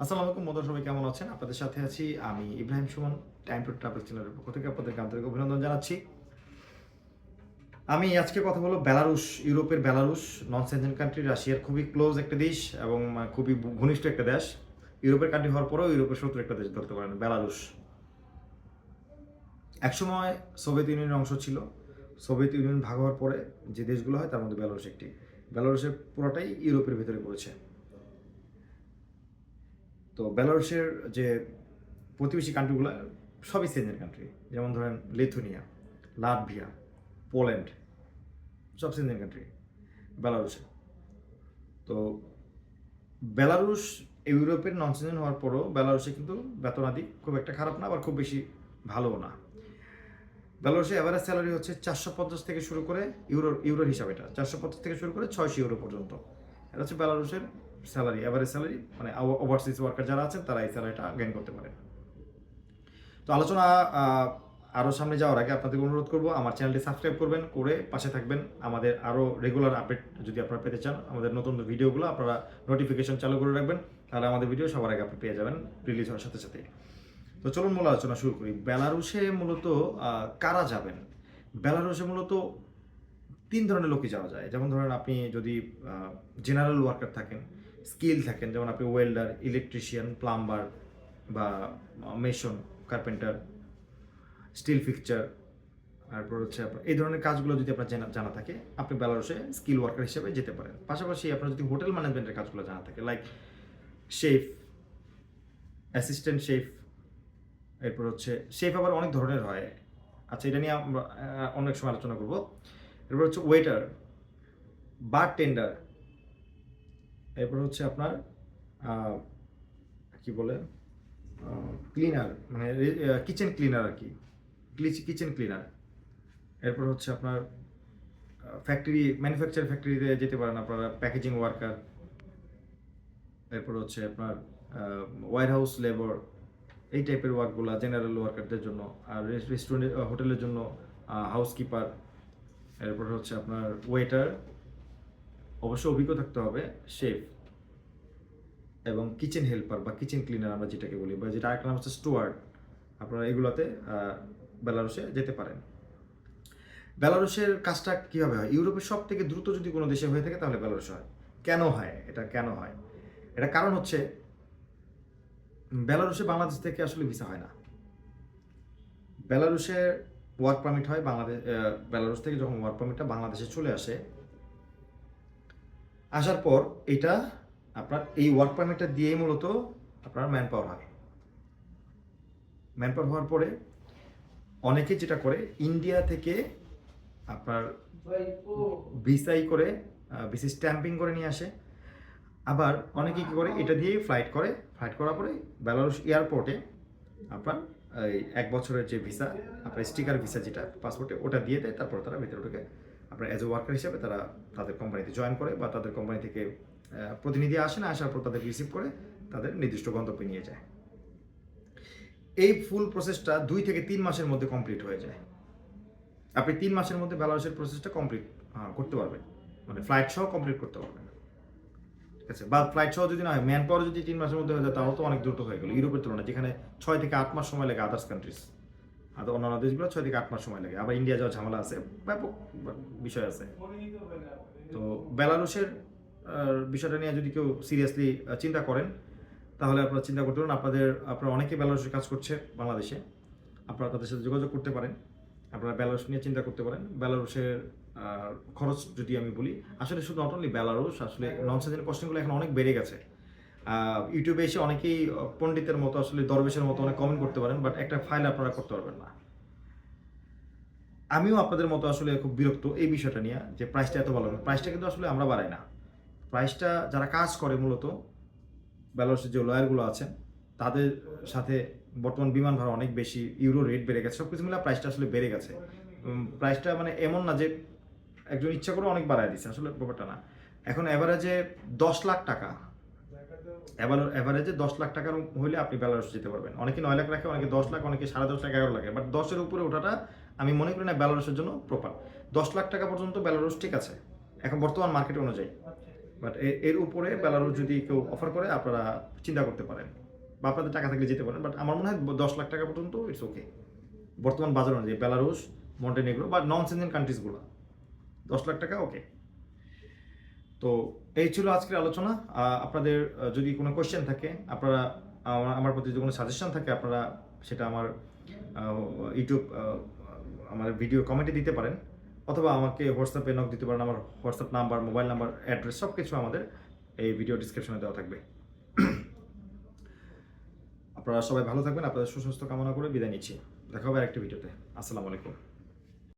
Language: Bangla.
আসসালামু আলাইকুম বন্ধুরা, সবাই কেমন আছেন? আপনাদের সাথে আছি আমি Ibrahim Suman time to travel চ্যানেলের পক্ষ থেকে আপনাদেরকে আন্তরিক অভিনন্দন জানাচ্ছি। আমি আজকে কথা বলব বেলারুশ, ইউরোপের বেলারুশ নন সেনজেন কান্ট্রি রাশিয়ার খুবই ক্লোজ একটা দেশ এবং খুবই ঘনিষ্ঠ একটা দেশ। ইউরোপের কান্ট্রি হওয়ার পরেও ইউরোপের শত্রু একটা দেশ ধরতে পারেন, বেলারুশ। একসময় সোভিয়েত ইউনিয়নের অংশ ছিল। সোভিয়েত ইউনিয়ন ভাগ হওয়ার পরে যে দেশগুলো হয়, তার মধ্যে বেলারুশ একটি। বেলারুশের পুরোটাই ইউরোপের ভিতরে পড়েছে। তো বেলারুশের যে প্রতিবেশী কান্ট্রিগুলো সবই সেঞ্জেন কান্ট্রি যেমন ধরেন লিথুনিয়া লাটভিয়া পোল্যান্ড সব সেঞ্জেন কান্ট্রি বেলারুশে। তো বেলারুশ ইউরোপের নন সেঞ্জেন হওয়ার পরও বেলারুশে কিন্তু বেতনাদি খুব একটা খারাপ না, আবার খুব বেশি ভালোও না। বেলারুশে অ্যাভারেজ স্যালারি হচ্ছে চারশো পঞ্চাশ থেকে শুরু করে ইউরো ইউরোর হিসাবে এটা। চারশো পঞ্চাশ থেকে শুরু করে ছয়শো ইউরো পর্যন্ত। এটা হচ্ছে বেলারুশের স্যালারি অ্যাভারেজ স্যালারি মানে ওভারসিজ ওয়ার্কার যারা আছেন, তারা এই স্যালারিটা গেইন করতে পারে। তো আলোচনা আরও সামনে যাওয়ার আগে আপনাদের অনুরোধ করব, আমার চ্যানেলটি সাবস্ক্রাইব করবেন, করে পাশে থাকবেন। আমাদের আরও রেগুলার আপডেট যদি আপনারা পেতে চান, আমাদের নতুন ভিডিওগুলো আপনারা নোটিফিকেশন চালু করে রাখবেন, তাহলে আমাদের ভিডিও সবার আগে আপনি পেয়ে যাবেন রিলিজ হওয়ার সাথে সাথে। তো চলুন মূল আলোচনা শুরু করি। বেলারুশে মূলত কারা যাবেন? বেলারুশে মূলত তিন ধরনের লোকই যাওয়া যায়। যেমন ধরেন আপনি যদি জেনারেল ওয়ার্কার থাকেন স্কিল থাকেন, যেমন আপনি ওয়েল্ডার, ইলেকট্রিশিয়ান, প্লাম্বার বা মেশন, কার্পেন্টার, স্টিল ফিকচার, তারপর হচ্ছে আপনার, এই ধরনের কাজগুলো যদি আপনার জানা জানা থাকে, আপনি বেলারুসে স্কিল ওয়ার্কার হিসেবে যেতে পারেন। পাশাপাশি আপনার যদি হোটেল ম্যানেজমেন্টের কাজগুলো জানা থাকে লাইক শেফ, অ্যাসিস্ট্যান্ট শেফ, এরপর হচ্ছে, শেফ আবার অনেক ধরনের হয়। আচ্ছা এটা নিয়ে আমরা অনেক সময় আলোচনা করব। এরপর হচ্ছে ওয়েটার বার টেন্ডার এরপর হচ্ছে আপনার কি বলে ক্লিনার মানে কিচেন ক্লিনার আর কি। কিচেন ক্লিনার এরপর হচ্ছে আপনার ফ্যাক্টরি ম্যানুফ্যাকচার ফ্যাক্টরিতে যেতে পারেন আপনারা প্যাকেজিং ওয়ার্কার এরপর হচ্ছে আপনার ওয়ার হাউস লেবার এই টাইপের ওয়ার্কগুলো জেনারেল ওয়ার্কারদের জন্য আর রেস্টুরেন্ট হোটেলের জন্য হাউসকিপার এরপর হচ্ছে আপনার ওয়েটার অবশ্য অভিজ্ঞ থাকতে হবে শেফ এবং কিচেন হেল্পার বা কিচেন ক্লিনার আমরা যেটাকে বলি বা যেটা আরেকটা নাম হচ্ছে স্টুয়ার্ড আপনারা এগুলোতে বেলারুসে যেতে পারেন। বেলারুসের কাজটা কীভাবে হয়? ইউরোপের সব থেকে দ্রুত যদি কোনো দেশে হয়ে থাকে তাহলে বেলারুসে হয়। কেন হয়? এটা কেন হয়? এটা কারণ হচ্ছে বেলারুসে বাংলাদেশ থেকে আসলে ভিসা হয় না। বেলারুসে ওয়ার্ক পারমিট হয় বাংলাদেশ বেলারুস থেকে যখন ওয়ার্ক পারমিটটা বাংলাদেশে চলে আসে আসার পর এটা আপনার এই ওয়ার্ক পারমিটটা দিয়েই মূলত আপনার ম্যান পাওয়ার হয় ম্যান পাওয়ার হওয়ার পরে অনেকে যেটা করে ইন্ডিয়া থেকে আপনার ভিসাই করে ভিসি স্ট্যাম্পিং করে নিয়ে আসে। আবার অনেকে কী করে, এটা দিয়েই ফ্লাইট করে। ফ্লাইট করার পরে বেলারুস এয়ারপোর্টে আপনার এই এক বছরের যে ভিসা আপনার স্টিকার ভিসা যেটা পাসপোর্টে ওটা দিয়ে দেয়, তারপর তারা ভিতরে ঢুকে। আপনার অ্যাজ এ ওয়ার্কার হিসেবে তারা তাদের কোম্পানিতে জয়েন করে বা তাদের কোম্পানি থেকে প্রতিনিধি আসে না, আসার পর তাদের রিসিভ করে তাদের নির্দিষ্ট গন্তব্যে নিয়ে যায়। এই ফুল প্রসেসটা দুই থেকে তিন মাসের মধ্যে কমপ্লিট হয়ে যায়। আপনি তিন মাসের মধ্যে বেলারুসের প্রসেসটা কমপ্লিট করতে পারবেন। মানে ফ্লাইট সহ কমপ্লিট করতে পারবেন। ঠিক আছে? বা ফ্লাইট সহ যদি না হয় ম্যান পাওয়ার যদি তিন মাসের মধ্যে হয়ে যায়, তাহলে তো অনেক দ্রুত হয়ে গেল। ইউরোপের তুলনায় যেখানে ছয় থেকে আট মাস সময় লাগে আদার্স কান্ট্রিজ আর অন্যান্য দেশগুলো ছয় থেকে আট মাস সময় লাগে। আবার ইন্ডিয়া যাওয়ার ঝামেলা আছে ব্যাপক বিষয় আছে। তো বেলারুশের বিষয়টা নিয়ে যদি কেউ সিরিয়াসলি চিন্তা করেন তাহলে আপনারা চিন্তা করতে পারেন আপনাদের আপনারা অনেকে বেলারুশে কাজ করছে বাংলাদেশে। আপনারা তাদের সাথে যোগাযোগ করতে পারেন আপনারা বেলারুশ নিয়ে চিন্তা করতে পারেন। বেলারুশের খরচ যদি আমি বলি আসলে শুধু নট অনলি বেলারুশ আসলে নন সেজেনের কস্টিংগুলো এখন অনেক বেড়ে গেছে। ইউটিউবে এসে অনেকেই পণ্ডিতের মতো আসলে দরবেশের মতো অনেক কমেন্ট করতে পারেন বাট একটা ফাইল আপনারা করতে পারবেন না। আমিও আপনাদের মতো আসলে খুব বিরক্ত এই বিষয়টা নিয়ে যে প্রাইসটা এত ভালো প্রাইসটা কিন্তু আসলে আমরা বাড়াই না। প্রাইসটা যারা কাজ করে মূলত বেলারুসের যে লয়ারগুলো আছেন, তাদের সাথে বর্তমান বিমান ভাড়া অনেক বেশি ইউরো রেট বেড়ে গেছে সব কিছু মিলে প্রাইসটা আসলে বেড়ে গেছে। প্রাইসটা মানে এমন না যে একজন ইচ্ছা করে অনেক বাড়ায় দিচ্ছে, আসলে ব্যাপারটা না। এখন অ্যাভারেজে দশ লাখ টাকা অ্যাভারেজে দশ লাখ টাকার হইলে আপনি বেলারুস যেতে পারবেন। অনেকে নয় লাখ রাখে, অনেকে দশ লাখ, অনেকে সাড়ে দশ লাখ, এগারো লাখে। বাট দশের উপরে ওঠাটা আমি মনে করি না বেলারুসের জন্য প্রপার দশ লাখ টাকা পর্যন্ত বেলারুস ঠিক আছে। এখন বর্তমান মার্কেট অনুযায়ী। বাট এর উপরে বেলারুস যদি কেউ অফার করে, আপনারা চিন্তা করতে পারেন। বা আপনাদের টাকা থাকলে যেতে পারেন। বাট আমার মনে হয় দশ লাখ টাকা পর্যন্ত ইটস ওকে বর্তমান বাজার অনুযায়ী বেলারুস মন্টেনেগ্রো বা নন সেনজেন কান্ট্রিজগুলো দশ লাখ টাকা ওকে তো এই ছিল আজকের আলোচনা। আপনাদের যদি কোনো কোয়েশ্চেন থাকে, আপনারা আমার- প্রতি যদি কোনো সাজেশন থাকে, আপনারা সেটা আমার ইউটিউব আমার ভিডিও কমেন্টে দিতে পারেন। অথবা আমাকে হোয়াটসঅ্যাপে নক দিতে পারেন। আমার WhatsApp number mobile number address সব কিছু আমাদের এই ভিডিও ডিসক্রিপশনে দেওয়া থাকবে। আপনারা সবাই ভালো থাকবেন। আপনাদের সুস্বাস্থ্য কামনা করে বিদায় নিচ্ছি। দেখা হবে আরেকটি ভিডিওতে আসসালামু আলাইকুম।